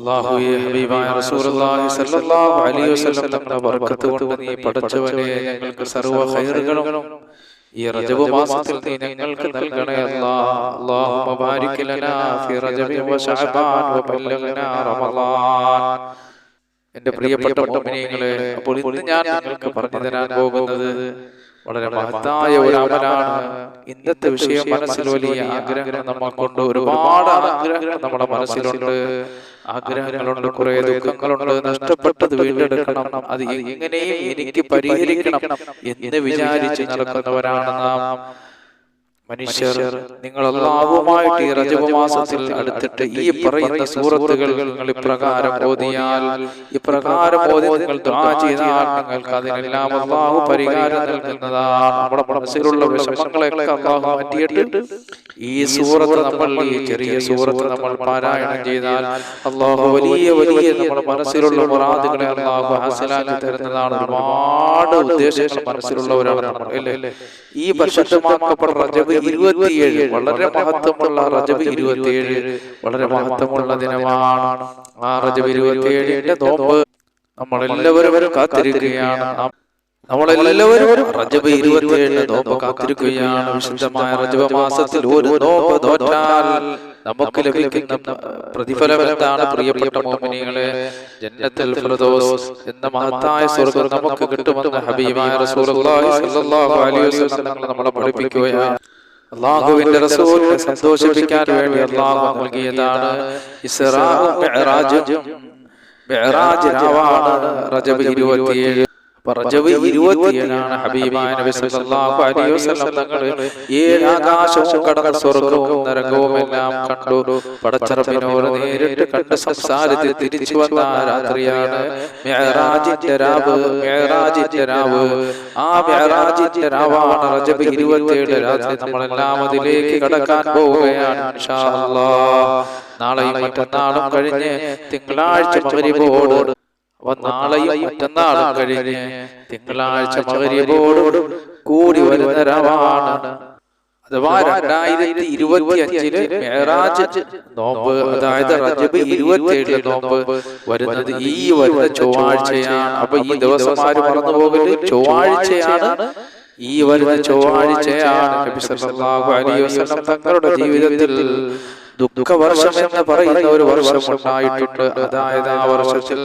അല്ലാഹുവേ ഹബീബായ റസൂലുള്ളാഹി സ്വല്ലല്ലാഹു അലൈഹി വസല്ലം തങ്ങളുടെ ബർക്കത്ത് കൊണ്ട് നീ പഠിച്ചവനെ ഞങ്ങൾക്ക് സർവ ഖൈറുകളും ഈ റജബ് മാസത്തിൽ നീ ഞങ്ങൾക്ക് നൽകണേ അല്ലാഹ് അല്ലാഹുമ്മ ബാരിക് ലനാ ഫി റജബി വ ശഅബാൻ വ ബല്ലഗ്നാ റമളാൻ എന്റെ പ്രിയപ്പെട്ട മുഅ്മിനീങ്ങളെ അപ്പോൾ ഇന്ന് ഞാൻ നിങ്ങൾക്ക് പറഞ്ഞു തരാൻ പോകുന്നത് വളരെ മഹത്തായ ഒരു അമലാണ് ഇന്നത്തെ വിഷയം മനസ്സിൽ വലിയ ആഗ്രഹങ്ങൾ നമ്മൾക്കൊണ്ട് ഒരുപാട് ആഗ്രഹങ്ങൾ നമ്മുടെ മനസ്സിലുണ്ട്. ആഗ്രഹങ്ങളുണ്ട് കുറെ ദുഃഖങ്ങളുണ്ട്. നഷ്ടപ്പെട്ടത് വീണ്ടെടുക്കണം. അത് എങ്ങനെയും എനിക്ക് പരിഹരിക്കണം എന്ന് വിചാരിച്ച് നടക്കുന്നവരാണ് നാം. മനുഷ്യർ നിങ്ങൾ അള്ളാഹുമായിട്ട് ഈ റജബ് മാസത്തിൽ അടുത്തിട്ട് ഈ പറയുന്ന സൂറത്തുകൾ നിങ്ങൾ ഇപ്രകാരം ഓതിയാൽ ഇപ്രകാരം ഓതി നിങ്ങൾ ദുആ ചെയ്താൽ നിങ്ങൾക്ക് അതിനെല്ലാം അള്ളാഹു പരിഹാരം നൽകുന്നതാണ് നമ്മുടെ മനസ്സിലുള്ള വിഷമങ്ങളെയൊക്കെ അള്ളാഹു മാറ്റിയിട്ട് ഈ സൂറത്ത് നമ്മൾ ഈ ചെറിയ സൂറത്ത് നമ്മൾ പാരായണം ചെയ്താൽ അള്ളാഹു വലിയ വലിയ നമ്മുടെ മനസ്സിലുള്ള മുറാദുകളെ അള്ളാഹു ഹാസിലാക്കി തരുന്നതാണ് ഒരുപാട് ഉദ്ദേശങ്ങൾ മനസ്സിലുള്ളവരാണ് ഈ പരിശുദ്ധമാക്കപ്പെട്ട റജബ് ഇരുപത്തിയേഴ്. വളരെ മഹത്വമുള്ള റജബ് ഇരുപത്തിയേഴ്. വളരെ മഹത്വമുള്ള ദിനമാണ് ആ റജബ് ഇരുപത്തിയേഴിന്റെ നോമ്പ് നമ്മളെല്ലാവരും കാത്തിരിക്കുകയാണ്. നമ്മളെല്ലാവരും റജബ് ഇരുപത്തിയേഴിന് നോമ്പ് കാത്തിരിക്കുകയാണ്. വിശുദ്ധമായ റജബ് മാസത്തിൽ ഒരു നോമ്പ് തോറ്റാൽ നമുക്ക് ലഭിക്കുന്ന പ്രതിഫലം എന്താണ്? പ്രിയപ്പെട്ട മോമിനികളെ ജന്നത്തുൽ ഫിർദൗസ് എന്ന മഹത്തായ സ്വർഗം നമുക്ക് കിട്ടുമെന്ന് ഹബീബായ റസൂലുള്ളാഹി സ്വല്ലല്ലാഹു അലൈഹി വസല്ലം നമ്മളെ പഠിപ്പിക്കുകയാണ്. അള്ളാഹുവിന്റെ റസൂലിനെ സന്തോഷിപ്പിക്കാൻ വേണ്ടി അള്ളാഹു നൽകിയതാണ് മിഅ്റാജ് രാവാണ് റജബ് ഇരുപത്തിയേഴ്. ഇരുപത്തിയേഴാണ് ഹബീബായ നബി സല്ലല്ലാഹു അലൈഹി വസല്ലം തങ്ങൾ ഏഴ് ആകാശവും കടന്ന സ്വർഗവും നരകവും എല്ലാം കണ്ടു. നേരിട്ട് കണ്ട് സംസാരത്തിൽ തിരിച്ചു വന്ന രാത്രിയാണ് മിഅ്റാജിന്റെ രാവ്. മിഅ്റാജിന്റെ രാവ്. ആ മിഅ്റാജിന്റെ രാവാണ് റജബ് ഇരുപത്തിയേഴ്. രാത്രി നമ്മളെല്ലാം അതിലേക്ക് കടക്കാൻ പോവുകയാണ്. ഇൻഷാ അല്ലാഹ് നാളെയും മറ്റന്നാളും കഴിഞ്ഞ് തിങ്കളാഴ്ച മഗ്രിബോട് അപ്പൊ നാളെയും മറ്റന്നാളും കഴിഞ്ഞ് തിങ്കളാഴ്ച മകരിയതോട് കൂടി വരുന്ന രവാണ് അഥവാ രണ്ടായിരത്തി ഇരുപത്തി അഞ്ചിൽ മേറാജ് നോമ്പ് അതായത് റജബ് ഇരുപത്തിയേഴിൽ നോമ്പ് വരുന്നത് ഈ വരുന്ന ചൊവ്വാഴ്ചയാണ്. അപ്പൊ ഈ ദിവസം ആരും മറന്നു പോകരുത്. ചൊവ്വാഴ്ചയാണ്. ഈ വരുന്ന ചൊവ്വാഴ്ചയാണ്. തങ്ങളുടെ ജീവിതത്തിൽ ദുഃഖവർഷം എന്ന് പറയുന്ന ഒരു വർഷം ഉണ്ടായിട്ടുണ്ട്. അതായത് ആ വർഷത്തിൽ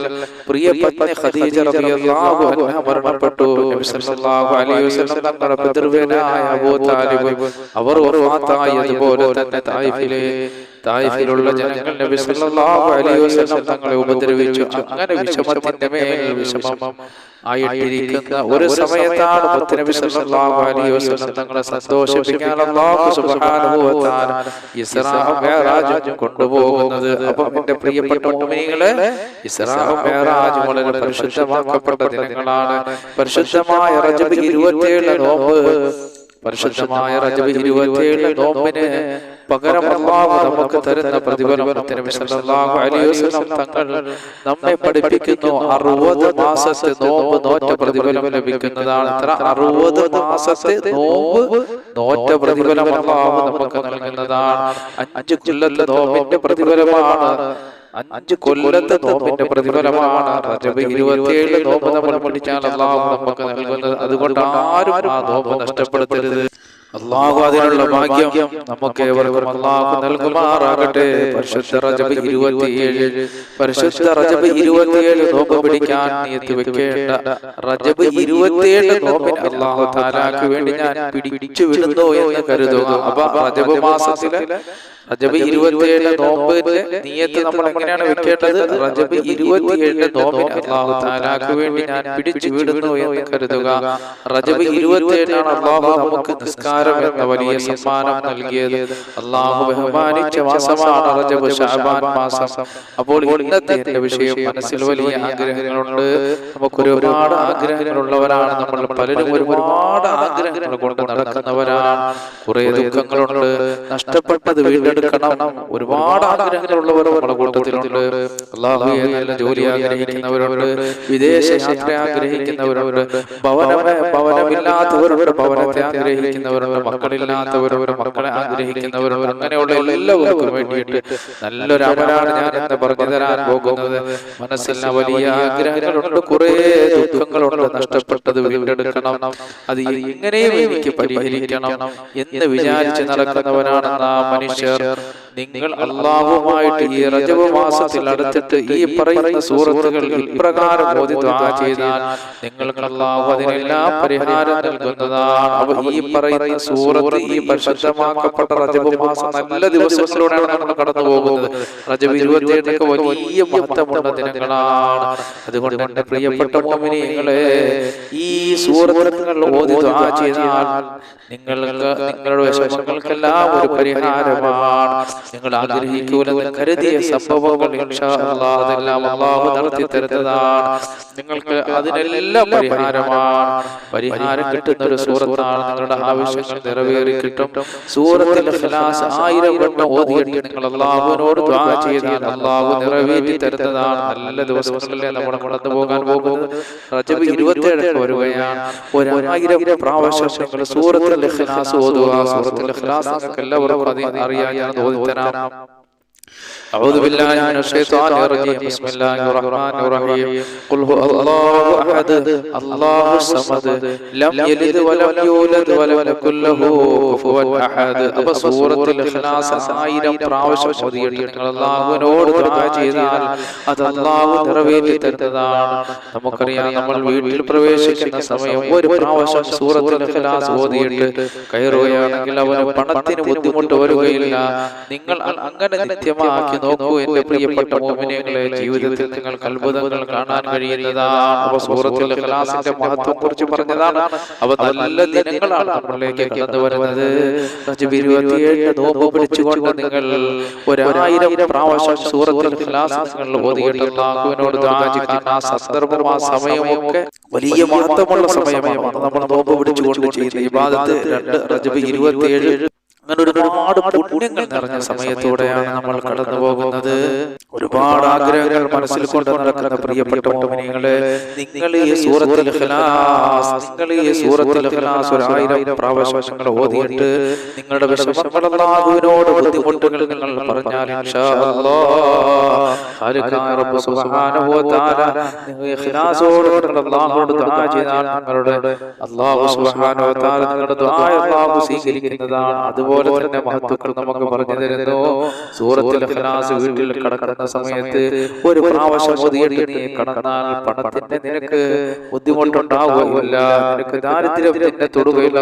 പ്രിയ പത്നി ഖദീജ റളിയല്ലാഹു അൻഹ മരണപ്പെട്ടു. നബി സല്ലല്ലാഹു അലൈഹി വസല്ലം തങ്ങളുടെ പിതൃവേനായ അബൂ താലിബ് അവർ വഫാത്തായതുപോലെ തന്നെ തായിഫിലെ തായിഫിലുള്ള ജനങ്ങൾ നബി സല്ലല്ലാഹു അലൈഹി വസല്ലം തങ്ങളെ ഉപദ്രവിച്ചു. അങ്ങനെ വിഷമത്തിന്റെ മേൽ വിഷമം. ആയിട്ടിരിക്കുന്ന ഒരു സമയത്താണ് മുത്തനബി സല്ലല്ലാഹു അലൈഹി വസല്ലം തങ്ങളെ സന്തോഷിപ്പിക്കാൻ അല്ലാഹു സുബ്ഹാനഹു വ തആല ഇസ്രാഉം മിഅ്റാജും കൊണ്ടുപോകുന്നത്. അപ്പോൾ എന്റെ പ്രിയപ്പെട്ട മുഅ്മിനീങ്ങളെ ഇസ്രാഉം മിഅ്റാജും വളരെ പരിശുദ്ധമാക്കപ്പെട്ട ദിനങ്ങളാണ്. പരിശുദ്ധമായ റജബ് 27 നോമ്പ്. പരിശുദ്ധമായ റജബ് ഇരുപത്തിയേഴ് നോമ്പിന് പകരം അള്ളാഹു നമുക്ക് തരുന്ന തങ്ങൾ നമ്മെ പഠിപ്പിക്കുന്നു അറുപത് മാസത്തെ നോമ്പ് നോറ്റ പ്രതിഫലം ലഭിക്കുന്നതാണ്. അറുപത് മാസത്തെ നോമ്പ് നോറ്റ പ്രതിഫലം അള്ളാഹു നമുക്ക് നൽകുന്നതാണ്. അഞ്ച് കൊല്ലത്തെ നോമ്പിന്റെ പ്രതിഫലമാണ്. അഞ്ച് കൊല്ലത്തെ നോമ്പിന്റെ പ്രതിഫലമാണ്. ഇരുപത്തിയേഴ് നോമ്പ് നമ്മൾ പഠിച്ചാൽ അള്ളാഹു നമുക്ക് നൽകുന്നത്. അതുകൊണ്ട് ആരും ആ നോമ്പ് നഷ്ടപ്പെടുത്തരുത്. അള്ളാഹു അതിനുള്ള ഭാഗ്യം നമുക്ക് ഏവർക്കും നൽകുമാറാകട്ടെ. പരിശുദ്ധ റജബ് ഇരുപത്തിയേഴ്. പരിശുദ്ധ റജബ് ഇരുപത്തിയേഴ് നോമ്പ് പിടിക്കാൻ നീയത്ത് വെക്കേണ്ട. റജബ് ഇരുപത്തിയേഴ് നോമ്പിന് അള്ളാഹു താലാക്ക് വേണ്ടി ഞാൻ പിടിച്ചു വിടുന്നു എന്ന് കരുതുക അപ്പൊ റജബ് മാസത്തിലെ റജബ് ഇരുപത്തിയേഴ് നോമ്പിന്റെ നീയത്ത് നമ്മൾ എങ്ങനെയാണ് വെക്കേണ്ടത് റജബ് ഇരുപത്തിയേഴ് നോമ്പിന് അള്ളാഹു താലാക്ക് വേണ്ടി ഞാൻ പിടിച്ചു വിടുന്നു എന്ന് കരുതുക. റജബ് ഇരുപത്തിയേഴാണ് അള്ളാഹു നമുക്ക് നിസ്കാരം എന്ന വലിയ സമ്മാനം നൽകിയത്. അള്ളാഹു ബഹുമാനിച്ച മാസമാണ് റജബ് ഷാബാൻ മാസം. അപ്പോൾ ഇന്നത്തെ എന്റെ വിഷയം മനസ്സിൽ വലിയ ആഗ്രഹങ്ങളുണ്ട്. നമുക്ക് ഒരുപാട് ആഗ്രഹങ്ങളുള്ളവരാണ്. നമ്മൾ പലരും ഒരുപാട് ആഗ്രഹങ്ങൾ കൊണ്ട് നടക്കുന്നവരാണ്. കുറെ ദുഃഖങ്ങളുണ്ട്. നഷ്ടപ്പെട്ടത് വീണ്ടെടുക്കാൻ വീണ്ടെടുക്കണം ഒരുപാട് ആഗ്രഹങ്ങളുള്ളവർ നമ്മുടെ കൂട്ടത്തിലുണ്ട്. അള്ളാഹുയെ നല്ല ജോലി ആഗ്രഹിക്കുന്നവരുണ്ട്. വിദേശ യാത്ര ആഗ്രഹിക്കുന്നവരുണ്ട്. ഭവന ഭവനമില്ലാത്തവരുണ്ട്. ഭവനത്തെ ആഗ്രഹിക്കുന്നവരുണ്ട്. മക്കളില്ലാത്തവരുണ്ട്. മക്കളെ ആഗ്രഹിക്കുന്നവരുണ്ട്. അങ്ങനെയുള്ള എല്ലാവർക്കും വേണ്ടിയിട്ട് നല്ലൊരു അമലാണ് ഞാൻ എന്ന് പറഞ്ഞു തരാൻ പോകുന്നത് മനസ്സിൽ വലിയ ആഗ്രഹങ്ങളുണ്ട്. കുറെ ദുഃഖങ്ങളുണ്ട്. നഷ്ടപ്പെട്ടത് വീണ്ടെടുക്കണം. അത് എങ്ങനെയും എനിക്ക് പരിഹരിക്കണം എന്ന് വിചാരിച്ച് നടക്കുന്നവനാണ് ആ മനുഷ്യർ. നിങ്ങൾ അള്ളാഹുമായിട്ട് ഈ റജബ് മാസത്തിൽ അടുത്തിട്ട് ഈ പറയുന്ന സൂറത്തുകൾ ഇപ്രകാരം ഓതി ദ്വാ ചെയ്താൽ നിങ്ങൾക്ക് അള്ളാഹു അതിനെല്ലാം പരിഹാരം നൽകുന്നതാണ്. അപ്പൊ ഈ പറയുന്ന സൂറത്ത് ഈ പരിശുദ്ധമാക്കപ്പെട്ട റജബ് മാസം നല്ല ദിവസങ്ങളിലൂടെയാണ് നമ്മൾ കടന്നു പോകുന്നത്. റജബ് ഇരുപത്തിയേഴൊക്കെ വലിയ മഹത്വമുള്ള ദിനങ്ങളാണ്. അതുകൊണ്ട് എന്റെ പ്രിയപ്പെട്ട മോമിനിയങ്ങളെ ഈ സൂറത്തുകൾ ഓതി ദ്വാ ചെയ്താൽ നിങ്ങൾക്ക് നിങ്ങളുടെ വിഷമങ്ങൾക്കെല്ലാം ഒരു പരിഹാരമാണ്. നിങ്ങൾ ആഗ്രഹിക്കൂലെന്ന് കരുതിയ സംഭവങ്ങൾ അതെല്ലാം അള്ളാഹു നടത്തി തരുന്നതാണ്. നിങ്ങൾക്ക് അതിനെല്ലാം പരിഹാരമാണ്. പരിഹാരം കിട്ടുന്ന ഒരു സൂറത്താണ് നിങ്ങളുടെ ആവശ്യങ്ങൾ നിറവേറി കിട്ടും. സൂറത്തിൽ ഇഖ്ലാസ് ആയിരം വട്ടം ഓതിയിട്ട് നിങ്ങൾ അള്ളാഹുവിനോട് ദ്വാ ചെയ്താൽ അള്ളാഹു നിറവേറ്റി തരുന്നതാണ്. നല്ല ദിവസങ്ങളിലെ നമ്മൾ കടന്നു പോകാൻ പോകുന്നത്? റജബ് ഇരുപത്തിയേഴ് വരികയാണ്. ഒരായിരം പ്രാവശ്യം സൂറത്തിൽ ഓതുക. സൂറത്തിൽ എല്ലാവർക്കും അറിയാൻ ഞാൻ ഓതിത്തരാം أعوذ بالله من الشيطان الرجيم بسم الله الرحمن الرحيم قل هو الله أحد الله الصمد لم يلد ولم يولد ولم يكن له كفوا أحد അപ്പൊ സൂറത്തിൽ ഇഖ്ലാസ് ആയിരം പ്രാവശ്യം ഓതിയിട്ട് നിങ്ങൾ അള്ളാഹുവിനോട് ദുആ ചെയ്താൽ അത് അള്ളാഹു നിറവേറ്റി തരുന്നതാണ് നമുക്കറിയാം നമ്മൾ വീട്ടിൽ പ്രവേശിക്കുന്ന സമയം ഒരു പ്രാവശ്യം സൂറത്തിൽ ഇഖ്ലാസ് ഓതിയിട്ട് കയറുകയാണെങ്കിൽ അവന് പണത്തിന് ബുദ്ധിമുട്ട് വരികയില്ല നിങ്ങൾ അ- അങ്ങനെ നിത്യമാക്കി നോക്കൂ. എന്റെ പ്രിയപ്പെട്ട മോമിനികളെ ജീവിതത്തിൽ നിങ്ങൾക്ക് അത്ഭുതങ്ങൾ കാണാൻ കഴിയുന്നതാണ് അവ സൂറത്തിൽ ഇഖ്ലാസിന്റെ മഹത്വം കുറിച്ച് പറഞ്ഞതാണ്. അവ നല്ല ദിനങ്ങളാണ് നമ്മളിലേക്ക് കടന്നു വരുന്നത്. ഇരുപത്തിയേഴ് നോമ്പ് പിടിച്ചുകൊണ്ട് നിങ്ങൾ ഒരായിരം പ്രാവശ്യം സൂറത്തിൽ ഇഖ്ലാസ് നിങ്ങൾ ഓതിയിട്ട് അല്ലാഹുവിനോട് ദുആ ചെയ്യുന്ന ആ സന്ദർഭം ആ സമയമൊക്കെ വലിയ മഹത്വമുള്ള സമയമാണ്. നമ്മൾ നോമ്പ് പിടിച്ചുകൊണ്ട് ചെയ്യുന്ന ഇബാദത്ത് രണ്ട് റജബ് ഇരുപത്തിയേഴ് അങ്ങനെ ഒരുപാട് പുണ്യങ്ങൾ നിറഞ്ഞ സമയത്തൂടെയാണ് നമ്മൾ കടന്നു പോകുന്നത് ഒരുപാട് ആഗ്രഹങ്ങൾ മനസ്സിൽ കൊണ്ട് നടക്കുന്ന പ്രിയപ്പെട്ട മോമിനികളെ നിങ്ങൾ ഈ സൂറത്തിൽ ഇഖ്ലാസ് നിങ്ങൾ ഈ സൂറത്തിൽ ഇഖ്ലാസ് ഒരു ആയിരം പ്രാവശ്യങ്ങൾ ഓതിയിട്ട് നിങ്ങളുടെ അല്ലാഹുവിനോട് ബുദ്ധിമുട്ടുകൾ നിങ്ങൾ പറഞ്ഞാൽ അതുപോലെ തന്നെ മഹത്വക്കൾ നമുക്ക് പറഞ്ഞു തരുന്നു. സൂറത്തിൽ ഇഖ്ലാസ് വീട്ടിൽ കടക്കുന്ന സമയത്ത് ഒരു പ്രാവശ്യം ഓതിയിട്ട് നീ കടന്നാൽ പണത്തിന്റെ നിനക്ക് ബുദ്ധിമുട്ടുണ്ടാവുകയില്ല. നിനക്ക് ദാരിദ്ര്യം നിന്നെ തൊടുകയില്ല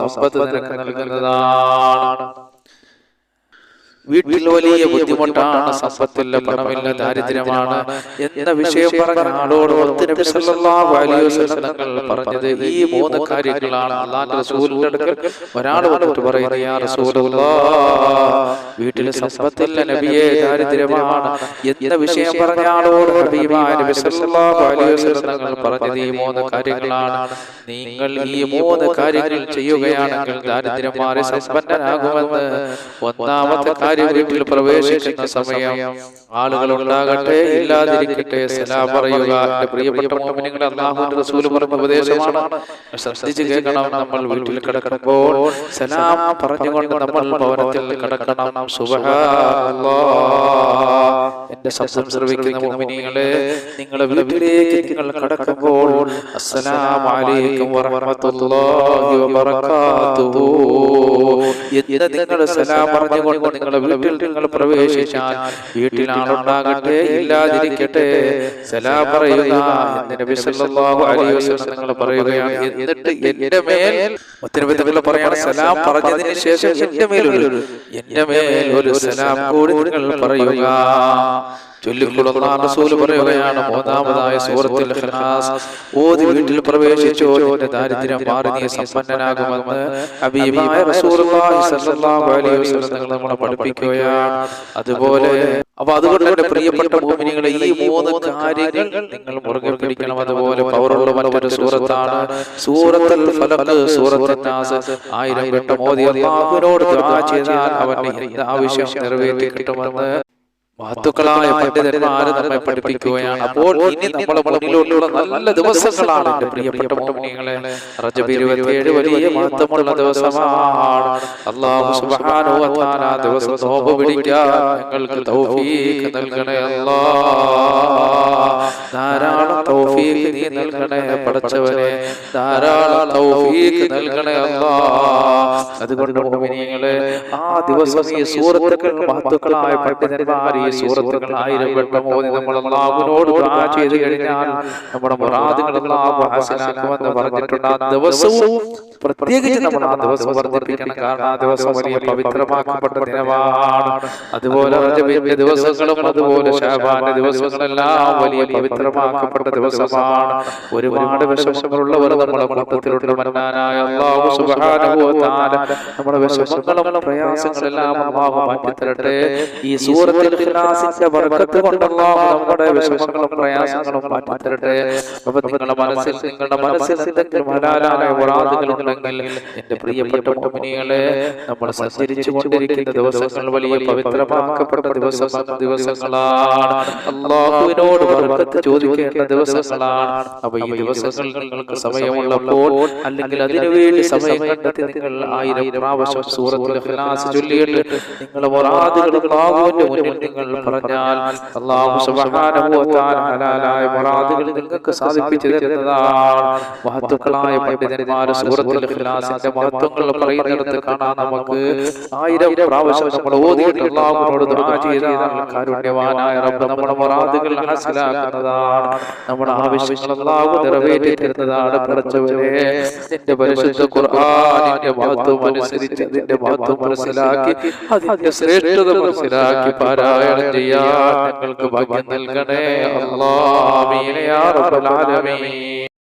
സമ്പത്ത് നിനക്ക് നൽകുന്നതാണ്. വീട്ടിൽ വലിയ ബുദ്ധിമുട്ടാണ് സമ്പത്തില്ല പണമില്ല ദാരിദ്ര്യമാണ് എന്ന വിഷയം പറഞ്ഞ ആളോട് പറഞ്ഞത് ഈ മൂന്ന് കാര്യങ്ങളാണ് റസൂലിന്റെ അടുക്കൽ ഒരാൾ വന്നിട്ട് പറയുന്നത് യാ വീട്ടിൽ സമ്പത്തില്ല നബിയെ ദാരിദ്ര്യമാണ് എന്ന വിഷയം പറഞ്ഞ ആളോട് പറഞ്ഞത് ഈ മൂന്ന് കാര്യങ്ങളാണ്. നിങ്ങൾ ഈ മൂന്ന് കാര്യങ്ങൾ ചെയ്യുകയാണെങ്കിൽ ദാരിദ്ര്യം മാറി സമ്പന്നനാകുമെന്ന് ഒന്നാമത്തെ കാര്യം വീട്ടിൽ പ്രവേശിക്കുന്ന സമയം ആളുകൾ ഉണ്ടാകട്ടെ ഇല്ലാതിരിക്കട്ടെ സലാം പറയുക. പ്രിയപ്പെട്ട മോമിനികളെ അള്ളാഹുവിന്റെ റസൂൽ പറഞ്ഞ ഉപദേശമാണ് ശ്രദ്ധിച്ച് കേൾക്കണം. നമ്മൾ വീട്ടിൽ കിടക്കുമ്പോൾ സലാം പറഞ്ഞുകൊണ്ട് നമ്മൾ ഭവനത്തിൽ കിടക്കണം. സുബ്ഹാനല്ലാഹ്. എന്റെ ശബ്ദം ശ്രവിക്കുന്ന മോമിനികളെ നിങ്ങളുടെ വീട്ടിലേക്ക് നിങ്ങൾ കടക്കുമ്പോൾ അസ്സലാം അലൈക്കും വറഹ്മത്തുള്ളാഹി വബറകാതുഹു. എന്ന് നിങ്ങൾ സലാം പറഞ്ഞുകൊണ്ട് നിങ്ങളുടെ വീട്ടിൽ നിങ്ങൾ പ്രവേശിച്ചാൽ വീട്ടിൽ ആളുണ്ടാകട്ടെ ഇല്ലാതിരിക്കട്ടെ. സലാം പറയുക നബി സല്ലല്ലാഹു അലൈഹി വസല്ലം നിങ്ങൾ പറയുകയാണ്. എന്നിട്ട് എന്റെ മേൽ തങ്ങൾ പറയാണ് സലാം പറഞ്ഞതിന് ശേഷം എന്റെ മേൽ ഒരു എന്റെ മേൽ ഒരു സലാം കൂടി നിങ്ങൾ പറയുക. പറയുകയാണ് മൂന്നാമതായ സൂറത്തിൽ ഓതി വീട്ടിൽ പ്രവേശിച്ചു നിന്റെ ദാരിദ്ര്യം മാറി നീ സമ്പന്നനാകുമെന്ന് അബീബായ റസൂലുള്ളാഹി സ്വല്ലല്ലാഹു അലൈഹി വസല്ലം നമ്മളെ പഠിപ്പിക്കുകയാണ്. അതുപോലെ അപ്പൊ അതുകൊണ്ട് എന്റെ പ്രിയപ്പെട്ട ഭൂമിനികളെ ഈ മൂന്ന് കാര്യങ്ങൾ നിങ്ങൾ മുറുകെ പിടിക്കണം. അതുപോലെ പവറുള്ള മറ്റൊരു സൂറത്താണ് സൂറത്തൽ ഫലഖ് സൂറത്തുൽ നാസ്. ആയിരം വട്ടം മോദി അള്ളാഹുവിനോട് ചെയ്താൽ അവന്റെ ആവശ്യം നിറവേറ്റി കിട്ടുമെന്ന് മഹത്തുക്കളായ പണ്ഡിതന്മാര് നമ്മെ പഠിപ്പിക്കുകയാണ്. അപ്പോൾ ഇനി നമ്മളെ മുന്നിലോട്ടുള്ള നല്ല ദിവസങ്ങളാണ് എന്റെ പ്രിയപ്പെട്ട മോമിനികളെ റജബ് ഇരുപത്തിയേഴ് വലിയ മഹത്വമുള്ള ദിവസമാണ്. അള്ളാഹു സുബ്ഹാനഹു വ തആല ദിവസം നോമ്പ് പിടിക്കാൻ ഞങ്ങൾക്ക് തൗഫീഖ് നൽകണേ അല്ലാ. ധാരാളം തൗഫീഖ് നീ നൽകണേ പടച്ചവനെ ധാരാളം തൗഫീഖ് നൽകണേ അല്ലാ. അതുകൊണ്ട് മോമിനികളെ ആ ദിവസം ഈ സൂറത്തുക്കൾ മഹത്തുക്കളായ പണ്ഡിതന്മാർ ഈ സൂറത്തുകൾ ആയിരം വട്ടം ഓതി നമ്മൾ അള്ളാഹുവിനോട് ദുആ ചെയ്തു കഴിഞ്ഞാൽ നമ്മുടെ മുറാദുകൾ അള്ളാഹു പറഞ്ഞിട്ടുണ്ട്. ആ ദിവസവും പ്രത്യേകിച്ച് നമ്മൾ ആ ദിവസം വർദ്ധിപ്പിക്കണം. കാരണം ആ ദിവസം വലിയ പവിത്രമാക്കപ്പെട്ട ദിനമാണ്. അതുപോലെ ദിവസങ്ങളും അതുപോലെ ഷാബാന്റെ ദിവസങ്ങളെല്ലാം വലിയ പവിത്രമാക്കപ്പെട്ട ദിവസമാണ്. ഒരുപാട് വിഷമങ്ങളുള്ളവർ നമ്മുടെ കൂട്ടത്തിലുള്ള മന്നാനായ അള്ളാഹു സുബ്ഹാനഹു നമ്മുടെ വിഷമങ്ങളും പ്രയാസങ്ങളെല്ലാം അള്ളാഹു മാറ്റി തരട്ടെ ഈ സൂറത്തിൽ ഇഖ്ലാസിന്റെ ബർക്കത്ത് കൊണ്ടുള്ള നമ്മുടെ വിഷമങ്ങളും പ്രയാസങ്ങളും മാറ്റിത്തരട്ടെ. അപ്പൊ മനസ്സിൽ നിങ്ങളുടെ മനസ്സിൽ എന്തെങ്കിലും ഹലാലായ മുറാദുകൾ ഉണ്ടെങ്കിൽ എന്റെ പ്രിയപ്പെട്ട മോമിനികളെ നമ്മൾ സഞ്ചരിച്ചു കൊണ്ടിരിക്കുന്ന ദിവസങ്ങൾ വലിയ പവിത്രമാക്കപ്പെട്ട ദിവസം ദിവസങ്ങളാണ്. അള്ളാഹുവിനോട് ബർക്കത്ത് ചോദിക്കേണ്ട ദിവസങ്ങളാണ്. അപ്പൊ ഈ ദിവസങ്ങൾ നിങ്ങൾക്ക് സമയമുള്ളപ്പോൾ അല്ലെങ്കിൽ അതിനുവേണ്ടി സമയം കണ്ടെത്തി നിങ്ങൾ ആയിരം പ്രാവശ്യം സൂറത്തുൽ ചൊല്ലിയിട്ട് നിങ്ങളുടെ മുറാദുകൾ അള്ളാഹുവിന്റെ മുന്നിൽ നിങ്ങൾ പറഞ്ഞാൽ അള്ളാഹു സുബ്ഹാനഹു വ തആല ഹലാലായ മുറാദുകൾ നിങ്ങൾക്ക് സാധിപ്പിച്ചു തരുന്നതാണ്. മഹത്തുക്കളായ പണ്ഡിതന്മാർ സൂറത്തുൽ ഇഖ്ലാസിന്റെ മഹത്വങ്ങൾ പറയുന്നിടത്ത് കാണാൻ നമുക്ക് ആയിരം പ്രാവശ്യം നമ്മൾ ഓതിയിട്ട് അള്ളാഹുവിനോട് ദുആ ചെയ്താൽ കാരുണ്യവാനായ റബ്ബ് നമ്മുടെ മുറാദുകൾ ഹാസിലാക്കുന്നതാണ്. നമ്മുടെ ആവശ്യങ്ങൾ അള്ളാഹു നിറവേറ്റി തരുന്നതാണ്. പഠിച്ചവരെ നിന്റെ പരിശുദ്ധ ഖുർആനിന്റെ മഹത്വം അനുസരിച്ച് അതിന്റെ മഹത്വം മനസ്സിലാക്കി അതിന്റെ ശ്രേഷ്ഠത മനസ്സിലാക്കി പാരായണം ചെയ്യാൻ ഞങ്ങൾക്ക് ഭാഗ്യം നൽകണേ. അല്ലാഹ് യാ റബ്ബൽ ആലമീൻ.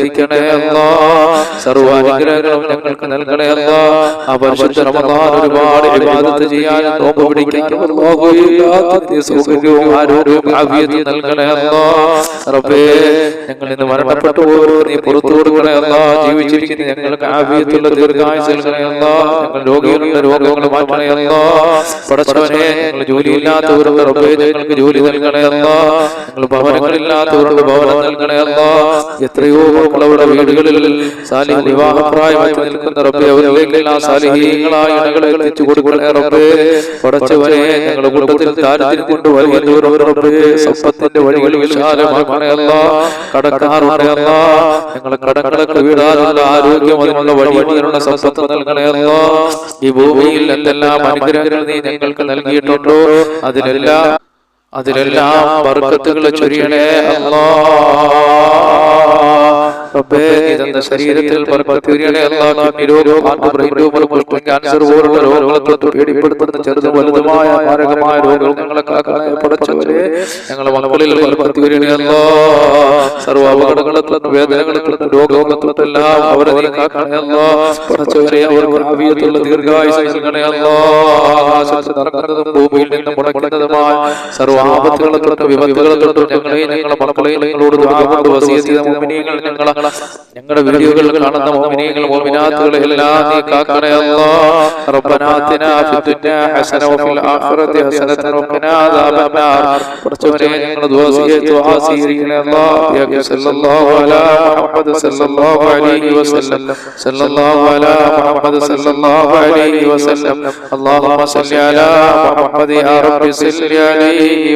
എത്തിക്കണേ അല്ലാ. സർവാനുഗ്രഹങ്ങളും ഞങ്ങൾക്ക് നൽകണേ അല്ലാ. ആ പരിശുദ്ധ റമദാൻ ഒരുപാട് ഇബാദത്ത് ചെയ്യാൻ നോമ്പ് എല്ലാത്തിനും സൗകര്യവും ആരോഗ്യവും ആഫിയത്തും നൽകണേ അല്ലാ. റബ്ബേ ഞങ്ങൾ ഇന്ന് മരണപ്പെട്ടു പോയവർ നീ പുറത്തു കൊടുക്കണേ ജീവിച്ചിരിക്കുന്ന ഞങ്ങൾക്ക് ആഫിയത്തുള്ള ദീർഘായുസ് നൽകണേ അല്ലാ. ഞങ്ങൾ രോഗികളുടെ രോഗങ്ങൾ മാറ്റണേ അല്ലാ. പടച്ചവനെ ഞങ്ങൾ ജോലിയില്ലാത്തവരുടെ റബ്ബേ ഞങ്ങൾക്ക് ജോലി നൽകണേ അല്ലാ. ഞങ്ങൾ ഭവനങ്ങളില്ലാത്തവരുടെ ഭവനം നൽകണേ അല്ലാ. എത്രയോ മക്കളവിടെ വീടുകളിൽ സാലിഹ വിവാഹപ്രായമായി നിൽക്കുന്ന റബ്ബേ ആ സാലിഹീങ്ങളായ ഇണകളെ എത്തിച്ചു കൊടുക്കണേ റബ്ബേ പടച്ചവനെ ഞങ്ങളുടെ കുടുംബത്തിൽ താരത്തിൽ കൊണ്ട് വലിയവരുടെ റബ്ബേ സമ്പത്തിന്റെ വഴികൾ വിശാലമാക്കണയല്ല കടക്കാറുണ്ട് അല്ലാ. ഞങ്ങളെ കടങ്ങളൊക്കെ വീടാനുള്ള ആരോഗ്യം അതിനുള്ള വഴി അതിനുള്ള സമ്പത്ത് നൽകണേ ഈ ഭൂമിയിൽ എന്തെല്ലാം അനുഗ്രഹങ്ങൾ നീ ഞങ്ങൾക്ക് നൽകിയിട്ടുണ്ടോ? അതിലെല്ലാം അതിലെല്ലാം വർക്കത്തുകൾ ചൊരിയണേ അല്ലാ. ശരീരത്തിൽ ക്യാൻസർ പോലുള്ള രോഗങ്ങളെ പേടിപ്പെടുത്തുന്ന ചെറുതും വലുതുമായ മാരകമായ രോഗങ്ങൾ ഞങ്ങളെ പടച്ചവരെ ഞങ്ങളെ മക്കളിൽ സർവ എല്ലാം അവരെ പടച്ചവരെ ആവിയത്തുള്ള ദീർഘായുസ് ഭൂമിയിൽ നിന്ന് മുടക്കുന്നതുമായ സർവ ആപത്തുകളെ തൊട്ട് വിപത്തുകളെ തൊട്ട് ഞങ്ങളെയും ഞങ്ങളെ മക്കളെയും ഞങ്ങളുടെ കാണുന്ന നീ ഹസന വഫിൽ ആഖിറതി സല്ലല്ലാഹു അലൈഹി സല്ലല്ലാഹു അലാ മുഹമ്മദ് സല്ലല്ലാഹു അലൈഹി അല്ലാഹുമ്മ അലാ റബ്ബി അലൈഹി